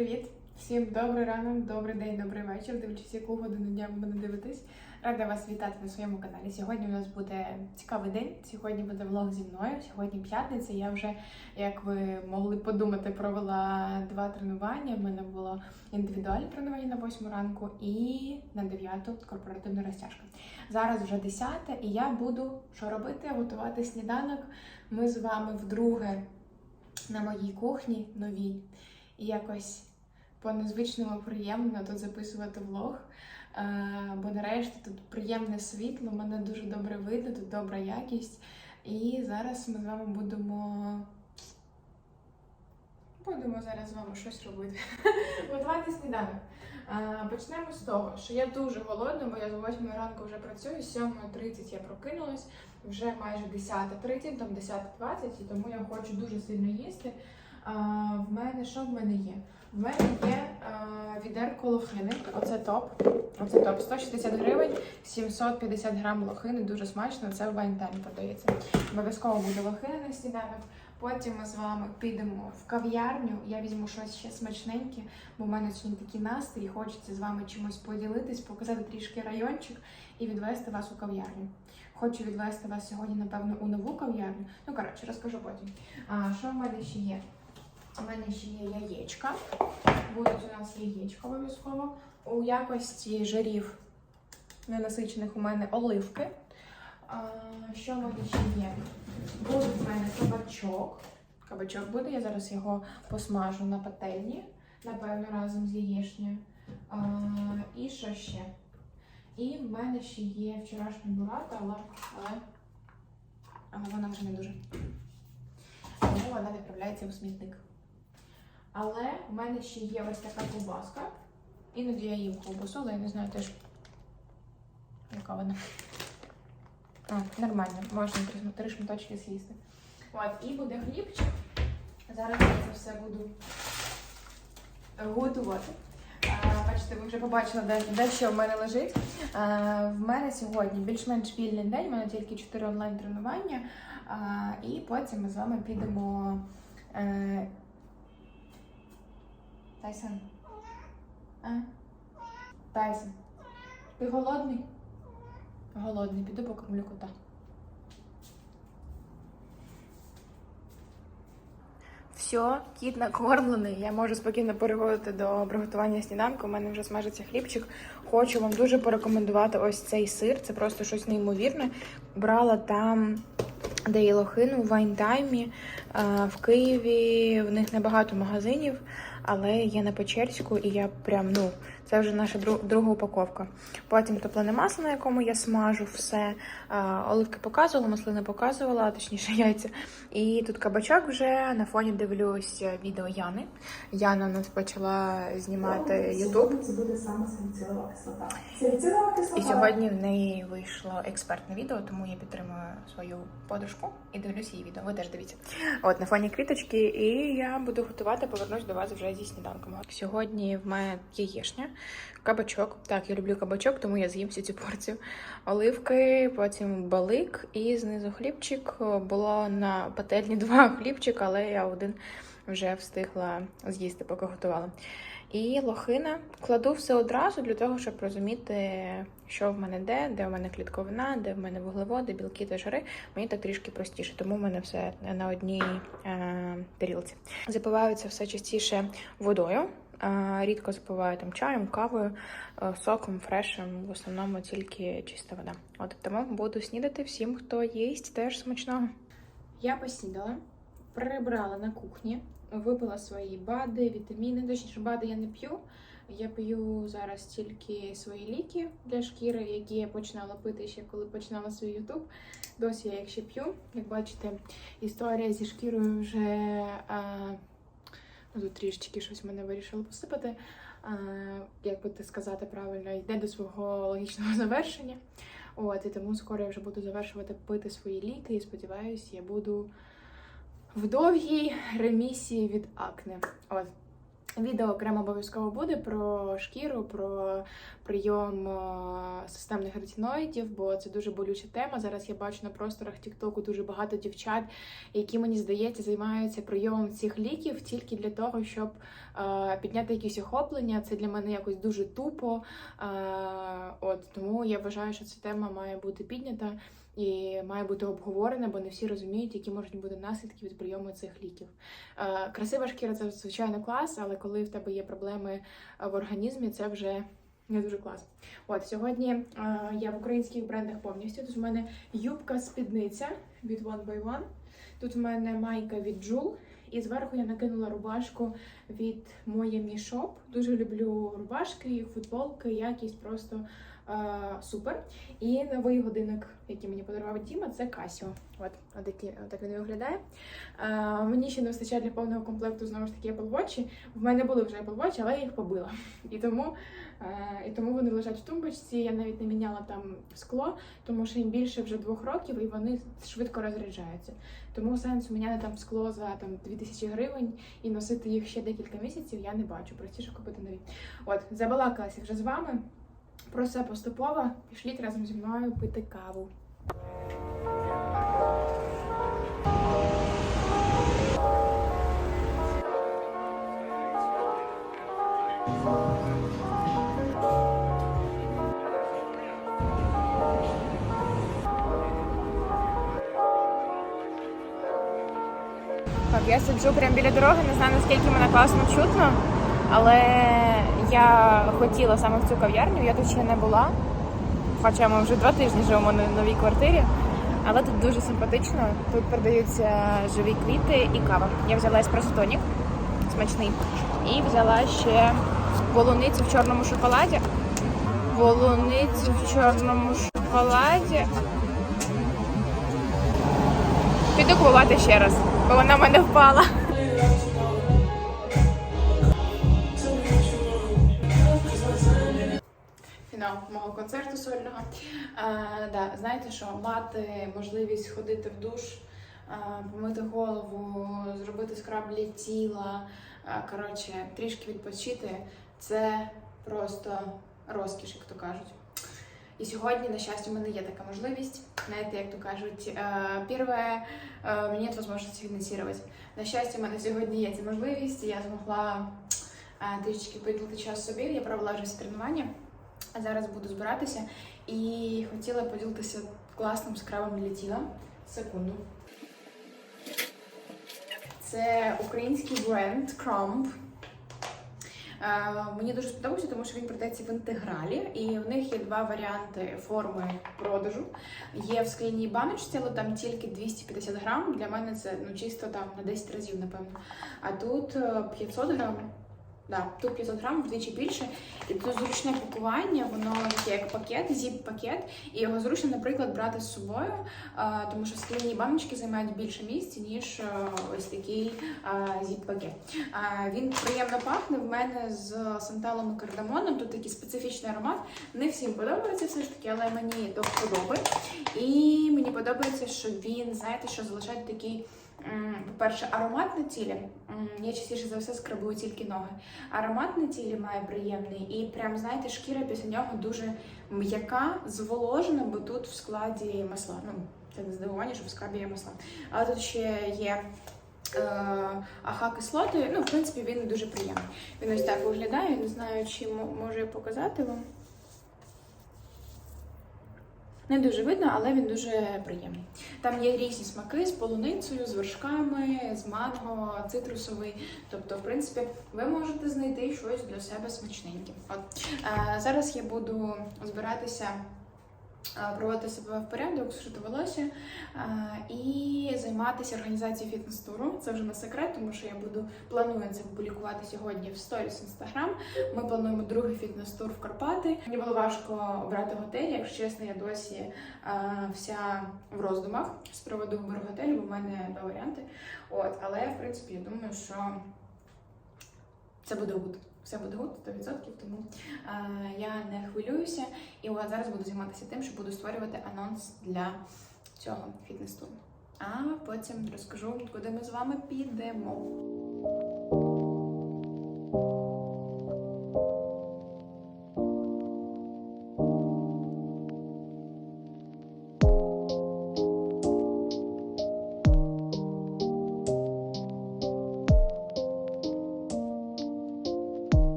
Привіт! Всім добрий ранок, добрий день, добрий вечір. Дивлячись, яку годину дня ви мене дивитесь. Рада вас вітати на своєму каналі. Сьогодні у нас буде цікавий день. Сьогодні буде влог зі мною. Сьогодні п'ятниця. Я вже, як ви могли подумати, провела два тренування. У мене було індивідуальне тренування на 8 ранку і на 9 корпоративна розтяжка. Зараз вже 10 і я буду що робити? Готувати сніданок. Ми з вами вдруге на моїй кухні новій. І якось по-незвичному приємно тут записувати влог. Е, Бо нарешті тут приємне світло, мене дуже добре видно, тут добра якість. І зараз ми з вами будемо. Будемо зараз з вами щось робити. Готувати сніданок. Е, Почнемо з того, що я дуже голодна, бо я з 8 ранку вже працюю, з 7.30 я прокинулась, вже майже 10.30, там 10.20, і тому я хочу дуже сильно їсти. А, в мене що в мене є? В мене є а, відерко лохини. Оце топ. Оце топ. 160 гривень, 750 грам лохини. Дуже смачно. Це в Вайнтаймі продається. Обов'язково буде лохина на сніданок. Потім ми з вами підемо в кав'ярню. Я візьму щось ще смачненьке, бо в мене сьогодні такий настрій. Хочеться з вами чимось поділитись, показати трішки райончик і відвести вас у кав'ярню. Хочу відвести вас сьогодні, напевно, у нову кав'ярню. Ну, коротше, розкажу потім. А, що в мене ще є? У мене ще є яєчка. Будуть у нас яєчка обов'язково. У якості жирів ненасичених у мене оливки. А, що в мене ще є? Буде в мене кабачок. Кабачок буде, я зараз його посмажу на пательні, напевно, разом з яєчнею. І що ще? І в мене ще є вчорашня бурата, але, але, але вона вже не дуже. Тому вона відправляється у смітник. Але в мене ще є ось така ковбаска. Іноді я їм ковбасу, але я не знаю теж, яка вона. А, нормально, можна три, шматочки з'їсти. От, і буде хлібчик. Зараз я це все буду готувати. Бачите, ви вже побачили, де, де що в мене лежить. В мене сьогодні більш-менш вільний день, у мене тільки 4 онлайн-тренування. І потім ми з вами підемо. Тайсон. А? Тайсон. Ти голодний? Голодний, піду покормлю кота. Все, кіт накормлений. Я можу спокійно переходити до приготування сніданку. У мене вже смажиться хлібчик. Хочу вам дуже порекомендувати ось цей сир. Це просто щось неймовірне. Брала там де є лохину в Вайнтаймі. Е, В Києві в них небагато магазинів, але є на Печерську, і я прям, ну, це вже наша друга упаковка. Потім топлене масло, на якому я смажу все. Е, Оливки показувала, маслини показувала, точніше яйця. І тут кабачок вже на фоні дивлюсь відео Яни. Яна у нас почала знімати Ютуб. Це буде саме саліцилова кислота. Саліцилова кислота. І сьогодні в неї вийшло експертне відео, тому я підтримую свою подружку і дивлюсь її відео. Ви теж дивіться. От на фоні квіточки, і я буду готувати, повернусь до вас вже зі сніданком. Сьогодні в мене яєшня, кабачок. Так, я люблю кабачок, тому я з'їм всю цю порцію. Оливки, потім балик і знизу хлібчик. Було на пательні два хлібчика, але я один вже встигла з'їсти, поки готувала. І лохина кладу все одразу для того, щоб розуміти, що в мене де, де в мене клітковина, де в мене вуглеводи, білки та жири. Мені так трішки простіше, тому в мене все на одній е, тарілці. Запиваю це все частіше водою. Е, рідко запиваю там чаєм, кавою, е, соком, фрешем. В основному тільки чиста вода. От тому буду снідати всім, хто їсть, теж смачного. Я поснідала, прибрала на кухні, випила свої БАДи, вітаміни. Точніше, БАДи я не п'ю. Я п'ю зараз тільки свої ліки для шкіри, які я починала пити ще коли починала свій Ютуб. Досі я їх ще п'ю. Як бачите, історія зі шкірою вже а, ну, тут трішечки щось мене вирішило посипати. Як би ти сказати правильно, йде до свого логічного завершення. От, і тому скоро я вже буду завершувати пити свої ліки, і сподіваюся, я буду в довгій ремісії від акне. От. Відео окремо обов'язково буде про шкіру, про прийом е, системних ретиноїдів, бо це дуже болюча тема. Зараз я бачу на просторах Тіктоку дуже багато дівчат, які мені здається займаються прийомом цих ліків тільки для того, щоб е, підняти якісь охоплення. Це для мене якось дуже тупо. Е, от тому я вважаю, що ця тема має бути піднята і має бути обговорена, бо не всі розуміють, які можуть бути наслідки від прийому цих ліків. Е, Красива шкіра це звичайно клас, але коли в тебе є проблеми е, в організмі, це вже не дуже клас. От сьогодні е, я в українських брендах повністю. Тут в мене юбка спідниця від One by One. Тут в мене майка від Jewel. І зверху я накинула рубашку від Miami Shop. Дуже люблю рубашки, футболки, якість просто супер. І новий годинник, який мені подарував Діма, це Casio. От, так він виглядає. Е, мені ще не вистачає для повного комплекту знову ж таки Apple Watch. В мене були вже Apple Watch, але я їх побила. І тому, е, і тому вони лежать в тумбочці. Я навіть не міняла там скло, тому що їм більше вже двох років і вони швидко розряджаються. Тому сенсу міняти там скло за там 2000 гривень і носити їх ще декілька місяців я не бачу. Простіше купити нові. От, забалакалася вже з вами. Про все поступово. Пішліть разом зі мною пити каву. Я сиджу прямо біля дороги, не знаю наскільки мене класно чутно, але я хотіла саме в цю кав'ярню, я тут ще не була. Хоча ми вже два тижні живемо на новій квартирі. Але тут дуже симпатично. Тут продаються живі квіти і кава. Я взяла еспресо-тонік, смачний. І взяла ще полуницю в чорному шоколаді. Полуницю в чорному шоколаді. Піду купувати ще раз, бо вона в мене впала. Фінал мого концерту сольного. А, да, знаєте що, мати можливість ходити в душ, а, помити голову, зробити скраб для тіла, а, коротше, трішки відпочити це просто розкіш, як то кажуть. І сьогодні, на щастя, у мене є така можливість. Знаєте, як то кажуть, э, первое, э, мне нет. На щастя, у мене сьогодні є ця можливість, і я змогла е, трішечки поділити час собі. Я провела вже тренування, зараз буду збиратися і хотіла поділитися класним скрабом для тіла. Секунду. Це український бренд Crumb. Е, Мені дуже сподобався, тому що він продається в інтегралі, і в них є два варіанти форми продажу. Є в скляній баночці, але там тільки 250 грам. Для мене це ну чисто там на 10 разів, напевно. А тут е, 500 грам. Да, тут 500 грам вдвічі більше, і тут зручне пакування, воно таке як пакет, зіп-пакет, і його зручно, наприклад, брати з собою, тому що скляні баночки займають більше місця, ніж ось такий зіп-пакет. Він приємно пахне в мене з санталом і кардамоном. Тут такий специфічний аромат. Не всім подобається все ж таки, але мені до вподоби. І мені подобається, що він, знаєте, що залишає такий. По-перше, аромат на тілі. Я частіше за все скрабую тільки ноги. Аромат на тілі має приємний, і прям знаєте, шкіра після нього дуже м'яка, зволожена, бо тут в складі масла. Ну, це не здивування, що в складі є масла. Але тут ще є. Е, аха кислоти, ну, в принципі, він дуже приємний. Він ось так виглядає, не знаю, чи можу я показати вам. Не дуже видно, але він дуже приємний. Там є різні смаки з полуницею, з вершками, з манго, цитрусовий. Тобто, в принципі, ви можете знайти щось для себе смачненьке. От е, зараз я буду збиратися. Е, Проводити себе в порядок, сушити волосся е, і займатися організацією фітнес-туру. Це вже не секрет, тому що я буду планую це публікувати сьогодні в сторіс інстаграм. Ми плануємо другий фітнес-тур в Карпати. Мені було важко обрати готель. Якщо чесно, я досі е, вся в роздумах з приводу вибору готелю, бо в мене два варіанти. От, але в принципі я думаю, що це буде гуд. Все буде гуд 100%, тому е, я не хвилююся. І от зараз буду займатися тим, що буду створювати анонс для цього фітнес-туру. А потім розкажу, куди ми з вами підемо.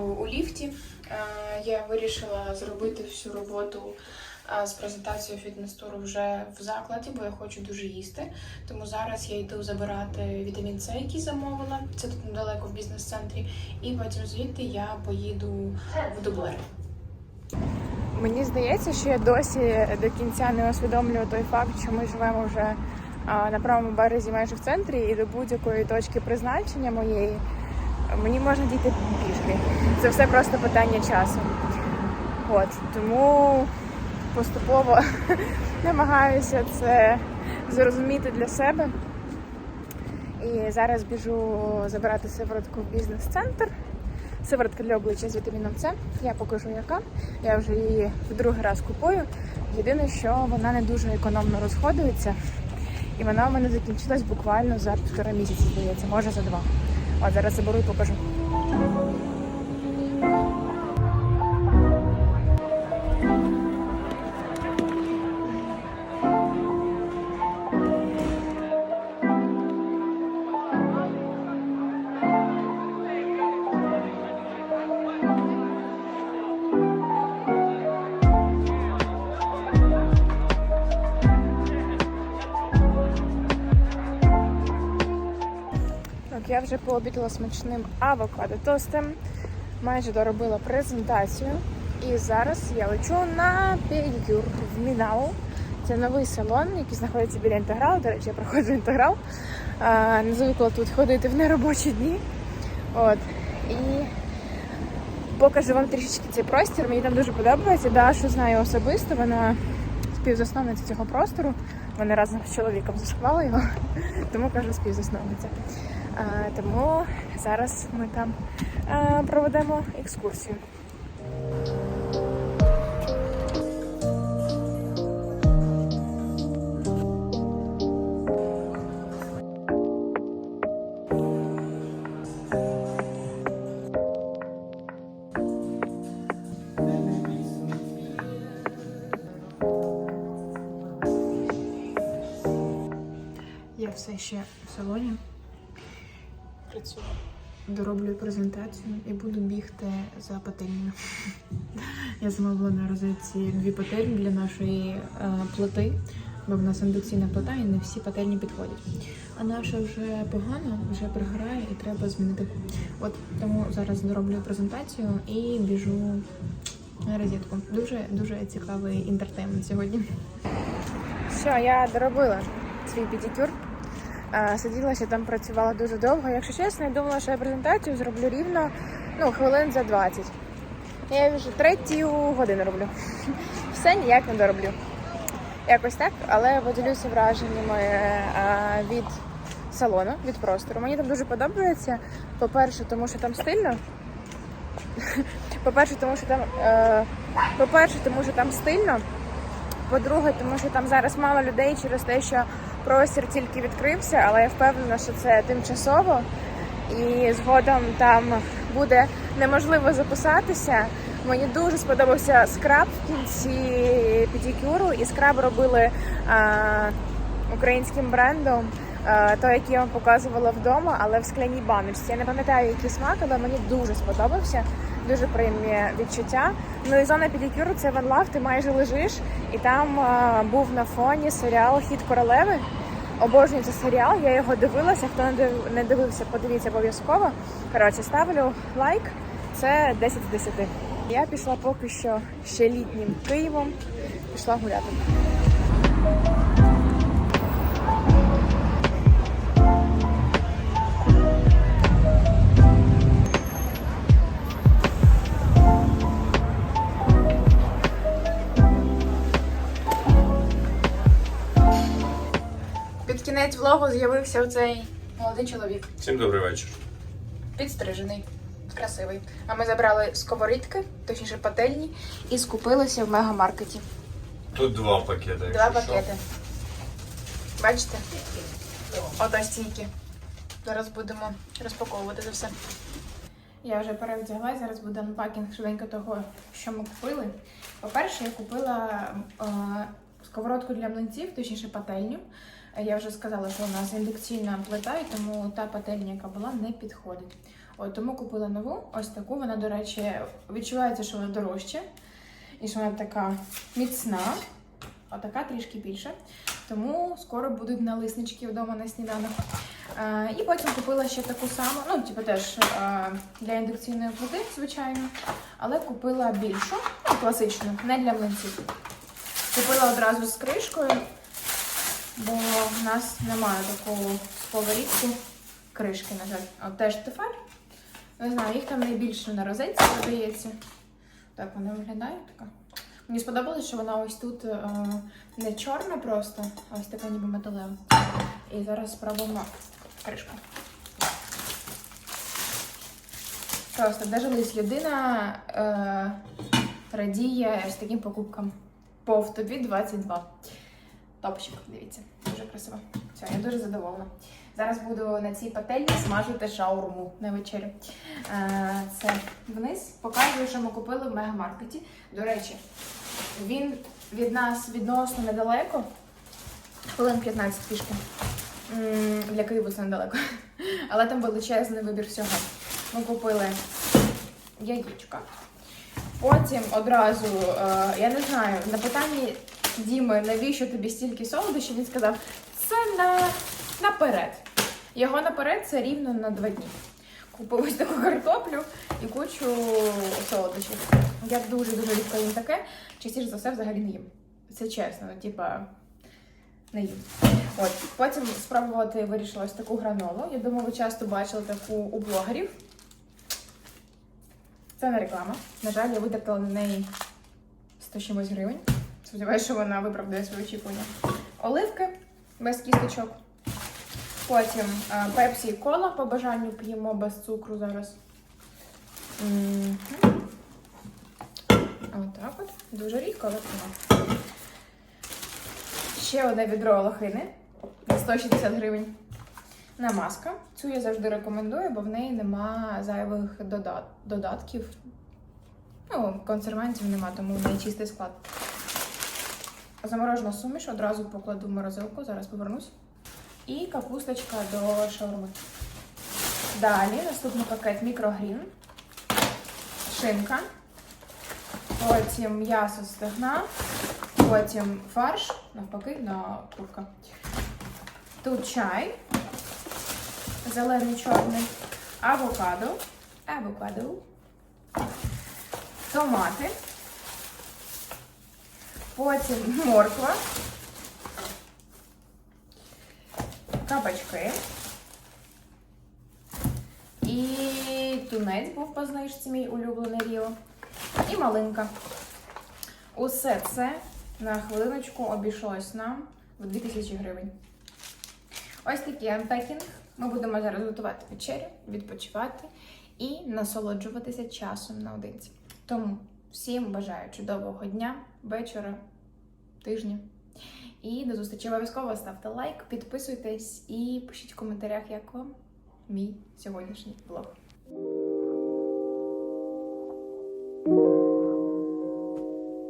У ліфті. Е, Я вирішила зробити всю роботу е, з презентацією фітнес-туру вже в закладі, бо я хочу дуже їсти. Тому зараз я йду забирати вітамін С, який замовила. Це тут недалеко в бізнес-центрі. І потім звідти я поїду в дублер. Мені здається, що я досі до кінця не усвідомлюю той факт, що ми живемо вже на правому березі майже в центрі, і до будь-якої точки призначення моєї мені можна дійти пішки. Це все просто питання часу. От тому поступово намагаюся це зрозуміти для себе. І зараз біжу забирати сиворотку в бізнес-центр. Сиворотка для обличчя з вітаміном С. Я покажу яка. Я вже її в другий раз купую. Єдине, що вона не дуже економно розходується. І вона у мене закінчилась буквально за півтора місяці, здається, може за два. От зараз заберу і покажу. Я вже пообідала смачним авокадо тостем, майже доробила презентацію. І зараз я лечу на педикюр в Мінау. Це новий салон, який знаходиться біля інтегралу. До речі, я проходжу інтеграл. А, не звикла тут ходити в неробочі дні. От. І покажу вам трішечки цей простір. Мені там дуже подобається. Дашу знаю особисто. Вона співзасновниця цього простору. Вони разом з чоловіком заснували його, тому кажу співзасновниця. Тому зараз ми там проведемо екскурсію. Я все ще в салоні. Дороблю презентацію і буду бігти за пательнею. Я замовила на розетці дві пательні для нашої е, плити, бо в нас індукційна плита і не всі пательні підходять. А наша вже погано, вже пригорає і треба змінити. От тому зараз дороблю презентацію і біжу на розетку. Дуже дуже цікавий інтертеймент сьогодні. Все, я доробила свій педикюр. Сиділа ще там, працювала дуже довго. Якщо чесно, я думала, що я презентацію зроблю рівно ну, хвилин за 20. Я вже третю годину роблю. Все ніяк не дороблю. Якось так, але поділюся враженнями е, від салону, від простору. Мені там дуже подобається. По-перше, тому що там стильно. По-перше, тому що там е, по-перше, тому що там стильно. По-друге, тому що там зараз мало людей через те, що простір тільки відкрився, але я впевнена, що це тимчасово. І згодом там буде неможливо записатися. Мені дуже сподобався скраб в кінці педикюру, і скраб робили а, українським брендом. Той, який я вам показувала вдома, але в скляній баночці. Я не пам'ятаю, який смак, але мені дуже сподобався. Дуже приємні відчуття. Ну і зона педикюру це Love, ти майже лежиш, і там а, був на фоні серіал Хід королеви. Обожнюю цей серіал, я його дивилася. Хто не не дивився, подивіться обов'язково. Коротше, ставлю лайк. Це 10 з 10. Я пішла поки що ще літнім Києвом. Пішла гуляти. Кінець влогу з'явився оцей молодий чоловік. Всім добрий вечір. підстрижений, красивий. А ми забрали сковорідки, точніше пательні, і скупилися в мегамаркеті. Тут два пакети. Два якщо що. пакети. Бачите? Ото стійки. Зараз будемо розпаковувати це все. Я вже перевдяглася, зараз буде анпакінг швиденько того, що ми купили. По-перше, я купила е, сковородку для млинців, точніше пательню. Я вже сказала, що у нас індукційна плита, і тому та пательня, яка була, не підходить. От тому купила нову, ось таку. Вона, до речі, відчувається, що вона дорожча. І що вона така міцна, а така трішки більше. Тому скоро будуть налиснички вдома на сніданок. Е, і потім купила ще таку саму, ну, типу теж е, для індукційної плити, звичайно, але купила більшу, ну, класичну, не для млинців. Купила одразу з кришкою, бо в нас немає такого сковорідку кришки, на жаль. От теж тефаль. Не знаю, їх там найбільше на розетці продається. Так вона виглядає така. Мені сподобалось, що вона ось тут е, не чорна просто, а ось така ніби металева. І зараз спробуємо кришку. Просто дожились людина е, радіє ось таким покупкам. Пов тобі 22. Топчик, дивіться, дуже красиво. Все, я дуже задоволена. Зараз буду на цій пательні смажити шаурму на вечерю. Е, це вниз. Показую, що ми купили в мегамаркеті. До речі, він від нас відносно недалеко. Хвилин 15 пішки. Для Києву це недалеко. Але там величезний вибір всього. Ми купили яєчка. Потім одразу, е, я не знаю, на питанні Діми, навіщо тобі стільки солодощів, він сказав, це на, наперед. Його наперед це рівно на два дні. Купив ось таку картоплю і кучу солодощів. Я дуже-дуже рідко їм таке. Частіше за все взагалі не їм. Це чесно, ну, типа не їм. От, потім спробувати вирішила ось таку гранолу. Я думаю, ви часто бачили таку у блогерів. Це не реклама. На жаль, я витратила на неї 100 чимось гривень. Сподіваюся, що вона виправдає свої очікування. Оливки без кісточок. Потім е, пепсі і кола по бажанню п'ємо без цукру зараз. Мгм. Отак от. Дуже рідко, але п'ємо. Ще одне відро лохини на 160 гривень. Намазка. Цю я завжди рекомендую, бо в неї нема зайвих дода- додатків. Ну, консервантів нема, тому в неї чистий склад. Заморожена суміш одразу покладу в морозилку, зараз повернусь. І капусточка до шаурми. Далі наступний пакет мікрогрін, шинка, потім м'ясо стегна, потім фарш, навпаки, на курка. Тут чай, зелений чорний, авокадо, авокадо, томати, потім морква, кабачки. І тунець був по знижці, мій улюблений ріо. І малинка. Усе це на хвилиночку обійшлось нам в 2000 гривень. Ось такий анпекінг. Ми будемо зараз готувати вечерю, відпочивати і насолоджуватися часом наодинці. Тому всім бажаю чудового дня, вечора, тижня. І до зустрічі обов'язково ставте лайк, підписуйтесь і пишіть в коментарях, як вам мій сьогоднішній влог.